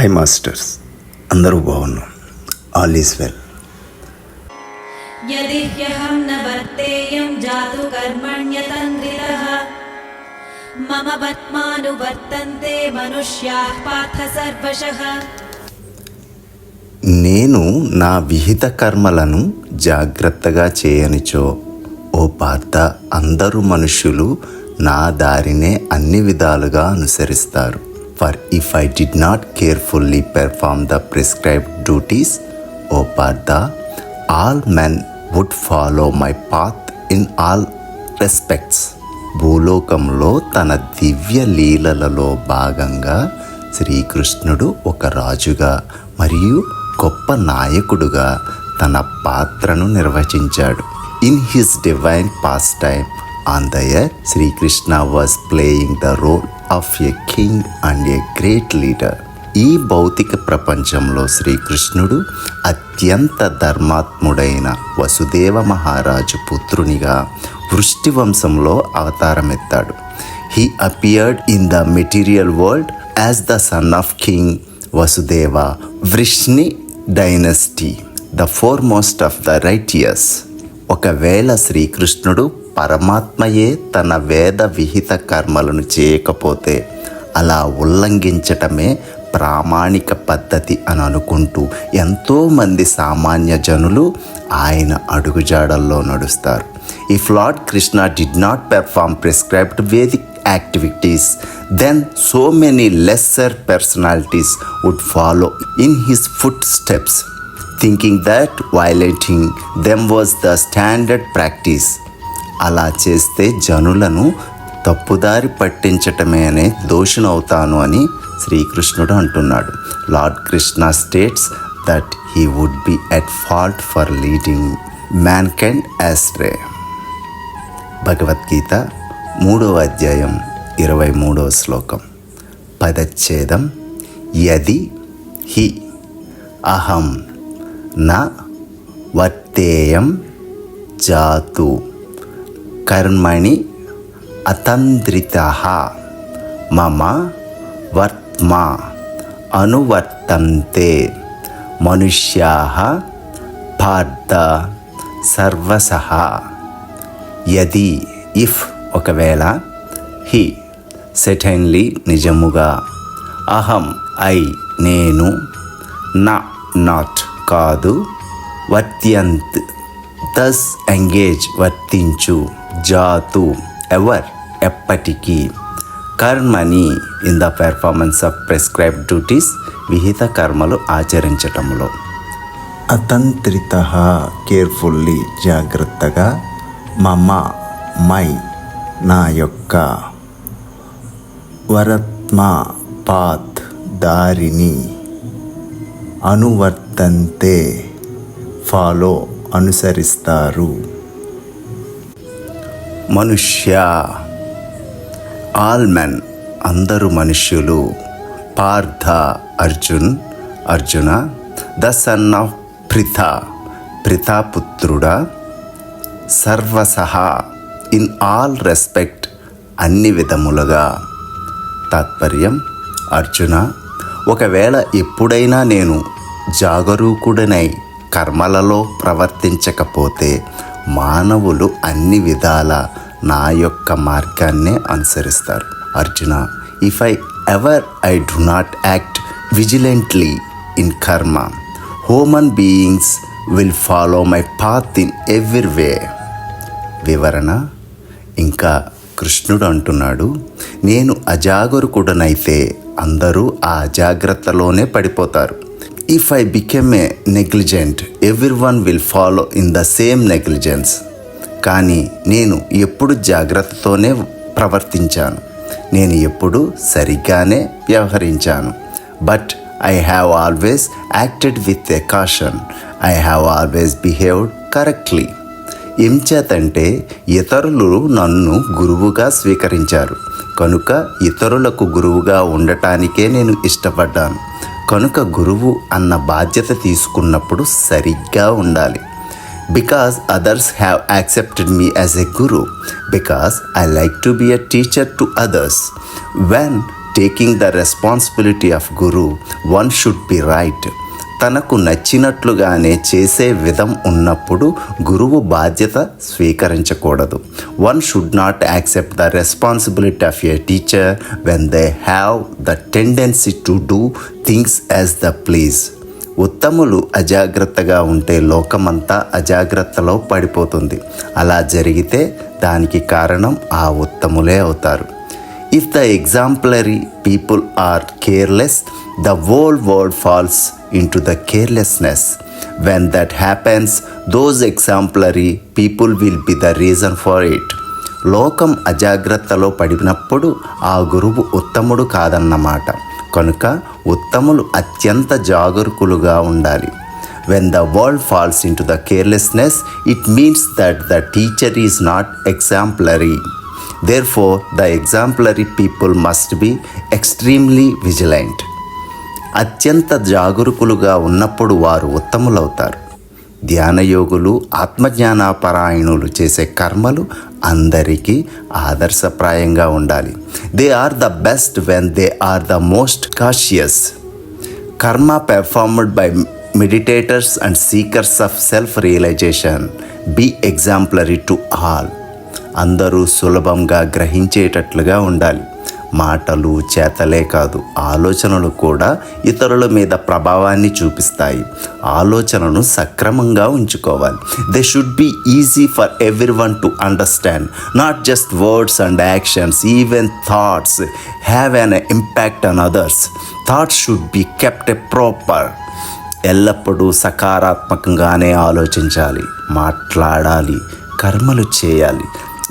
Hi masters అందరూ బాగున్నాం. All is well. యదిహ్యహం న వర్తేయం జాతు మమ వర్తంతే సర్వశః. నేను నా విహిత కర్మలను జాగ్రత్తగా చేయనిచో ఓ పార్థ అందరూ మనుషులు నా దారినే అన్ని విధాలుగా అనుసరిస్తారు. For if I did not carefully perform the prescribe duties O Partha all men would follow my path in all respects భూలోకంలో తన దివ్య లీలలలో భాగంగా శ్రీకృష్ణుడు ఒక రాజుగా మరియు గొప్ప నాయకుడుగా తన పాత్రను నిర్వచించాడు in his divine pastime on the earth Sri Krishna was playing the role of a king and a great leader ఈ భౌతిక ప్రపంచంలో శ్రీకృష్ణుడు అత్యంత ధర్మాత్ముడైన వసుదేవ మహారాజు పుత్రునిగా వృష్టి వంశంలో అవతారమెత్తాడు. He appeared in the material world as the son of king Vasudeva Vrishni dynasty the foremost of the righteous ఒకవేళ శ్రీకృష్ణుడు పరమాత్మయే తన వేద విహిత కర్మలను చేయకపోతే అలా ఉల్లంఘించటమే ప్రామాణిక పద్ధతి అని అనుకుంటూ ఎంతోమంది సామాన్య జనులు ఆయన అడుగుజాడల్లో నడుస్తారు. If Lord Krishna did not perform prescribed Vedic activities then so many lesser personalities would follow in his footsteps thinking that violating them was the standard practice అలా చేస్తే జనులను తప్పుదారి పట్టించటమే అనే దోషునవుతాను అని శ్రీకృష్ణుడు అంటున్నాడు. Lord Krishna states that he would be at fault for leading mankind astray Bhagavad Gita మూడవ అధ్యాయం ఇరవై మూడవ శ్లోకం. పదచ్ఛేదం యది హి అహం న వర్తేయం జాతు. కర్మణి అతంద్రిత మమ వర్త్మా అనువర్తంతే. మనుష్యా పార్థ సర్వసహ యది ఇఫ్ ఒకవేళ హి సెటైన్లీ నిజముగా అహం ఐ నేను నా నాట్ కాదు వర్త్యంత్ దస్ ఎంగేజ్ వర్తించు జాతు ఎవర్ ఎప్పటికీ. కర్మని in the performance of prescribe duties విహిత కర్మలు ఆచరించటంలో అతంత్రిత కేర్ఫుల్లీ జాగ్రత్తగా మమ మై నా యొక్క వరత్మ పాత్ దారిని అనువర్తంతే ఫాలో అనుసరిస్తారు. మనుష్య ఆల్మెన్ అందరు మనుష్యులు Partha Arjun Arjuna the son of Pritha ప్రితాపుత్రుడా సర్వసహ ఇన్ ఆల్ రెస్పెక్ట్ అన్ని విధములుగా. తాత్పర్యం అర్జున ఒకవేళ ఎప్పుడైనా నేను జాగరూకుడనై కర్మలలో ప్రవర్తించకపోతే మానవులు అన్ని విధాల నా యొక్క మార్గాన్నే అనుసరిస్తారు. Arjuna if I ever I do not act vigilantly in karma human beings will follow my path in every way వివరణ ఇంకా కృష్ణుడు అంటున్నాడు నేను అజాగరుకుడనైతే అందరూ ఆ అజాగ్రత్తలోనే పడిపోతారు. If I become a negligent everyone will follow in the same negligence కానీ నేను ఎప్పుడు జాగ్రత్తతోనే ప్రవర్తించాను. నేను ఎప్పుడు సరిగ్గానే వ్యవహరించాను. But I have always acted with a caution I have always behaved correctly ఎంచేతంటే ఇతరులు నన్ను గురువుగా స్వీకరించారు. కనుక ఇతరులకు గురువుగా ఉండటానికే నేను ఇష్టపడ్డాను. కనుక గురువు అన్న బాధ్యత తీసుకున్నప్పుడు సరిగ్గా ఉండాలి. Because others have accepted me as a guru because I like to be a teacher to others when taking the responsibility of guru one should be right తనకు నచ్చినట్లుగానే చేసే విధం ఉన్నప్పుడు గురువు బాధ్యత స్వీకరించకూడదు. One should not accept the responsibility of a teacher when they have the tendency to do things as the please ఉత్తములు అజాగ్రత్తగా ఉంటే లోకమంతా అజాగ్రత్తలో పడిపోతుంది. అలా జరిగితే దానికి కారణం ఆ ఉత్తములే అవుతారు. If the exemplary people are careless the whole world falls into the carelessness when that happens those exemplary people will be the reason for it లోకం అజాగ్రత్తలో పడినప్పుడు ఆ గురువు ఉత్తముడు కాదన్నమాట. కనుక ఉత్తములు అత్యంత జాగరూకులుగా ఉండాలి. When the world falls into the carelessness it means that the teacher is not exemplary therefore the exemplary people must be extremely vigilant అత్యంత జాగరూకులుగా ఉన్నప్పుడు వారు ఉత్తములవుతారు. ధ్యానయోగులు ఆత్మజ్ఞానపరాయణులు చేసే కర్మలు అందరికీ ఆదర్శప్రాయంగా ఉండాలి. They are the best when they are the most cautious karma performed by meditators and seekers of self realisation be exemplary to all అందరూ సులభంగా గ్రహించేటట్లుగా ఉండాలి. మాటలు చేతలే కాదు ఆలోచనలు కూడా ఇతరుల మీద ప్రభావాన్ని చూపిస్తాయి. ఆలోచనను సక్రమంగా ఉంచుకోవాలి. They should be easy for everyone to understand not just words and actions even thoughts have an impact on others thoughts should be kept a proper ఎల్లప్పుడూ సకారాత్మకంగానే ఆలోచించాలి మాట్లాడాలి కర్మలు చేయాలి.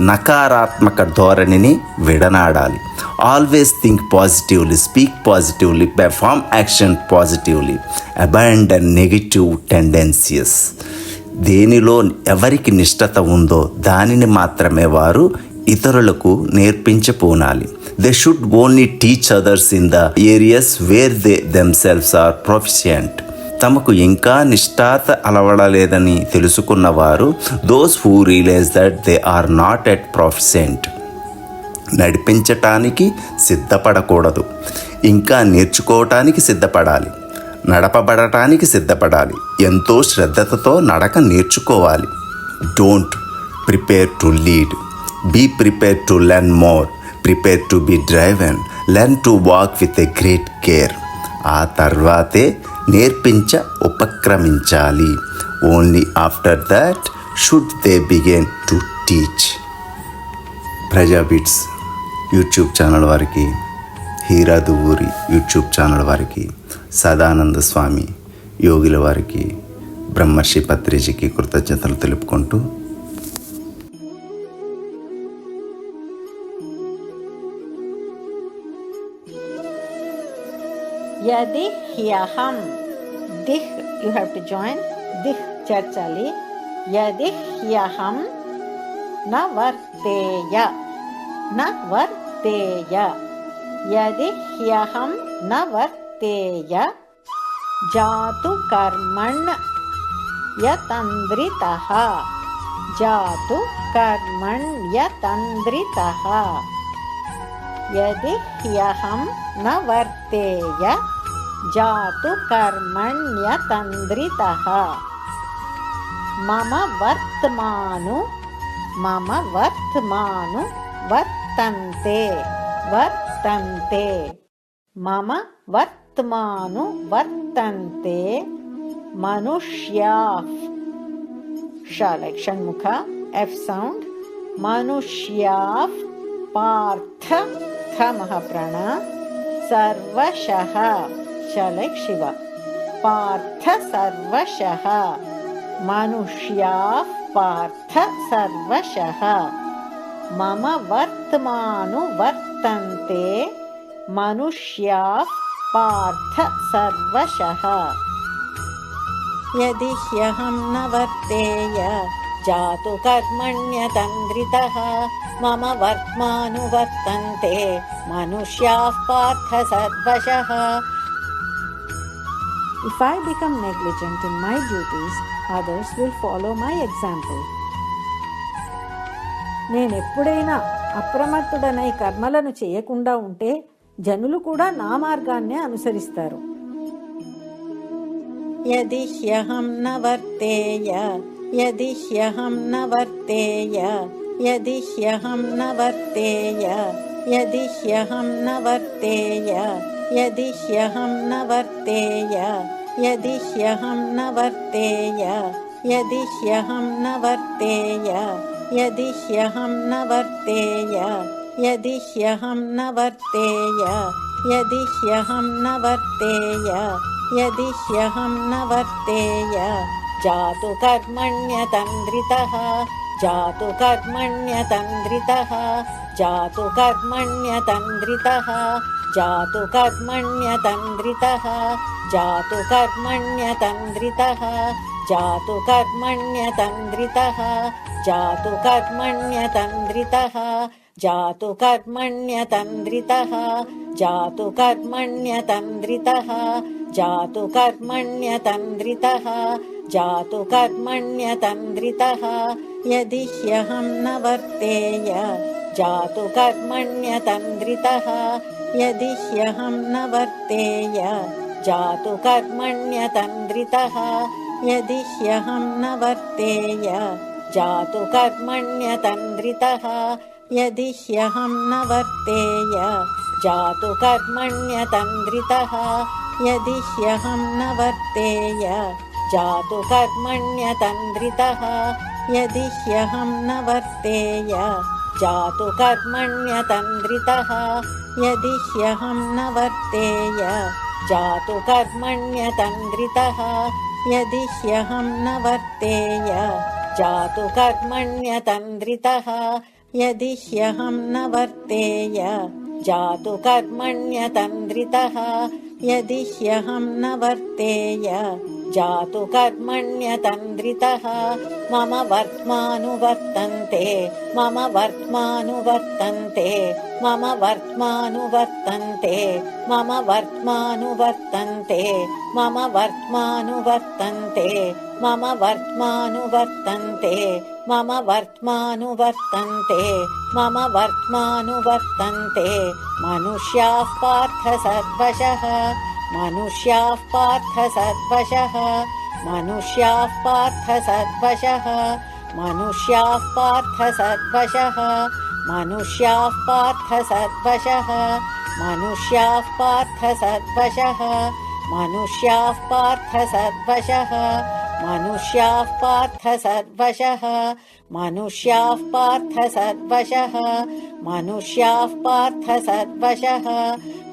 నకారాత్మక ధోరణిని విడనాడాలి. Always think positively speak positively perform action positively abandon negative tendencies దేనిలో ఎవరికి నిష్ఠత ఉందో దానిని మాత్రమే వారు ఇతరులకు నేర్పించపోనాలి. They should only teach others in the areas where they themselves are proficient తమకు ఇంకా నిష్ఠాత అలవడలేదని తెలుసుకున్న వారు those who realize that they are not yet proficient నడిపించటానికి సిద్ధపడకూడదు. ఇంకా నేర్చుకోవటానికి సిద్ధపడాలి. నడపబడటానికి సిద్ధపడాలి. ఎంతో శ్రద్ధతో నడక నేర్చుకోవాలి. Don't prepare to lead be prepare to learn more prepare to be driven learn to walk with a great care ఆ తర్వాతే నేర్పించ ఉపక్రమించాలి. Only after that should they begin to teach Praja bits YouTube channel వారికి Heera Duvvuri YouTube channel వారికి సదానంద స్వామి యోగుల వారికి బ్రహ్మర్షి పత్రిజీకి కృతజ్ఞతలు తెలుపుకుంటూ यदि ह्यहं दिह् जाय्ण्ट् दिह्चलि यदि ह्यहं न वर्तेय न वर्तेय यदि ह्यहं न वर्तेय जातुकर्मण् यदि ह्यहं न वर्तेय जातु कर्मण्यतन्द्रितः। मम वर्तमानु मम वर्तमानु वर्तन्ते वर्तन्ते। मम वर्तमानु वर्तन्ते मनुष्याः। षण्मुख sound मनुष्याः पार्थ थ महाप्राण सर्वशः like शिव। पार्थ सर्वशः। मनुष्याः पार्थ सर्वशः। मम पार्थ सर्वशः। यदि ह्यहं न वर्तेय जातु कर्मण्यतन्द्रितः। मम वर्त्मानुवर्तन्ते मनुष्याः पार्थ सर्वशः If I become negligent in my duties, others will follow my example. నేను ఎప్పుడైనా అప్రమత్తుడనై కర్మలను చేయకుండా ఉంటే జనులు కూడా నా మార్గాన్నే అనుసరిస్తారు యది న వర్తేయ యది న వర్తేయ యది న వర్తేయ యది న వర్తేయ यदि ह्यहं न वर्तेय यदि ह्यहं न वर्तेय यदि ह्यहं न वर्तेय यदि ह्यहं न वर्तेय यदि ह्यहं न वर्तेय यदि ह्यहं न वर्तेय यदि ह्यहं न वर्तेय। जातु कर्मण्यतन्द्रितः जातु कर्मण्यतन्द्रितः जातु कर्मण्यतन्द्रितः जातु कर्मण्यतन्द्रितः जातु कर्मण्यतन्द्रितः जातु कर्मण्यतन्द्रितः जातु कर्मण्यतन्द्रितः जातु कर्मण्यतन्द्रितः जातु कर्मण्यतन्द्रितः जातु कर्मण्यतन्द्रितः जातु कर्मण्यतन्द्रितः। यदि ह्यहं न वर्तेय जातु कर्मण्यतन्द्रितः यदि ह्यहं न वर्तेय जातु कर्मण्यतन्द्रितः। यदि ह्यहं न वर्तेय जातु कर्मण्यतन्द्रितः। यदि ह्यहं न वर्तेय जातु कर्मण्यतन्द्रितः। यदि ह्यहं न वर्तेय जातु कर्मण्यतन्द्रितः। यदि ह्यहं न वर्तेय जातु कर्मण्यतन्द्रितः यदि ह्यहं न वर्तेय जातु कर्मण्यतन्द्रितः यदि ह्यहं न वर्तेय जातु कर्मण्यतन्द्रितः यदि ह्यहं न वर्तेय जातु कर्मण्यतन्द्रितः यदि ह्यहं न वर्तेय जातु कर्मण्यतन्द्रितः। मम वर्त्मानुवर्तन्ते मम वर्त्मानुवर्तन्ते मम वर्त्मानुवर्तन्ते मम वर्त्मानुवर्तन्ते मम वर्त्मानुवर्तन्ते मम वर्त्मानुवर्तन्ते मम वर्त्मानुवर्तन्ते मम वर्त्मानुवर्तन्ते। मनुष्याः पार्थ सर्वशः मनुष्याः पार्थ सर्वशः मनुष्याः पार्थ सर्वशः मनुष्याः पार्थ सर्वशः मनुष्याः पार्थ सर्वशः मनुष्याः पार्थ सर्वशः मनुष्याः पार्थ सर्वशः मनुष्याः पार्थ सर्वशः मनुष्याः पार्थ सर्वशः मनुष्याः पार्थ सर्वशः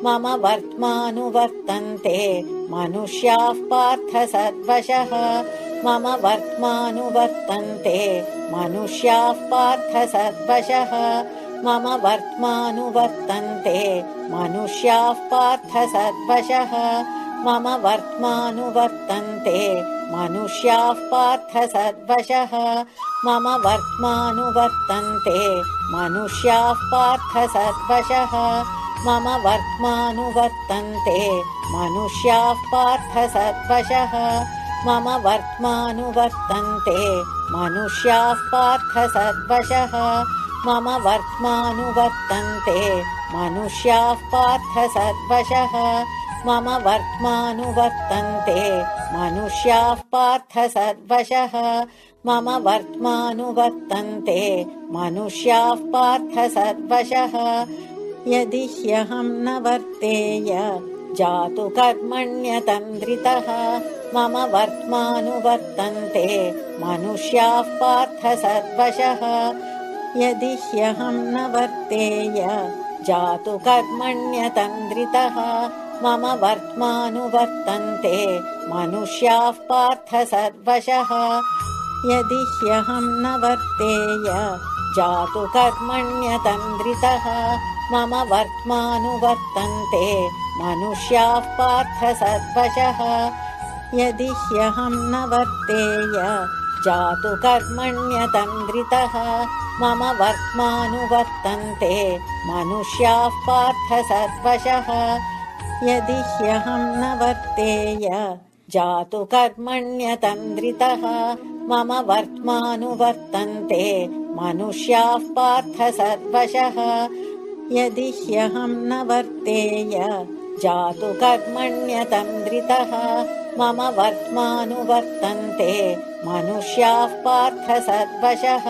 मम वर्त्मानुवर्तन्ते। मनुष्याः पार्थ सर्वशः। मम वर्त्मानुवर्तन्ते। मनुष्याः पार्थ सर्वशः। मम वर्त्मानुवर्तन्ते। मनुष्याः पार्थ सर्वशः। मम वर्त्मानुवर्तन्ते। मनुष्याः पार्थ सर्वशः। मम वर्त्मानुवर्तन्ते। मनुष्याः पार्थ सर्वशः मम वर्त्मानुवर्तन्ते। मनुष्याः पार्थ सर्वशः। मम वर्त्मानुवर्तन्ते। मनुष्याः पार्थ सर्वशः। मम वर्त्मानुवर्तन्ते। मनुष्याः पार्थ सर्वशः। मम वर्त्मानुवर्तन्ते। मनुष्याः पार्थ सर्वशः। मम वर्त्मानुवर्तन्ते। मनुष्याः पार्थ सर्वशः यदि ह्यहं न वर्तेय जातु कर्मण्यतन्द्रितः मम वर्त्मानुवर्तन्ते मनुष्याः पार्थ सर्वशः। यदि ह्यहं न वर्तेय जातु कर्मण्यतन्द्रितः मम वर्त्मानुवर्तन्ते मनुष्याः पार्थ सर्वशः। यदि ह्यहं न वर्तेय जातु कर्मण्यतन्द्रितः मम वर्त्मानुवर्तन्ते मनुष्याः पार्थ सर्वशः। यदि ह्यहं न वर्तेय जातु कर्मण्यतन्द्रितः। मम वर्त्मानुवर्तन्ते मनुष्याः पार्थ सर्वशः। यदि ह्यहं न वर्तेय जातु कर्मण्यतन्द्रितः। मम वर्त्मानुवर्तन्ते मनुष्याः पार्थ सर्वशः यदि ह्यहं न वर्तेय जातु कर्मण्यतन्द्रितः मम वर्त्मानुवर्तन्ते मनुष्याः पार्थ सर्वशः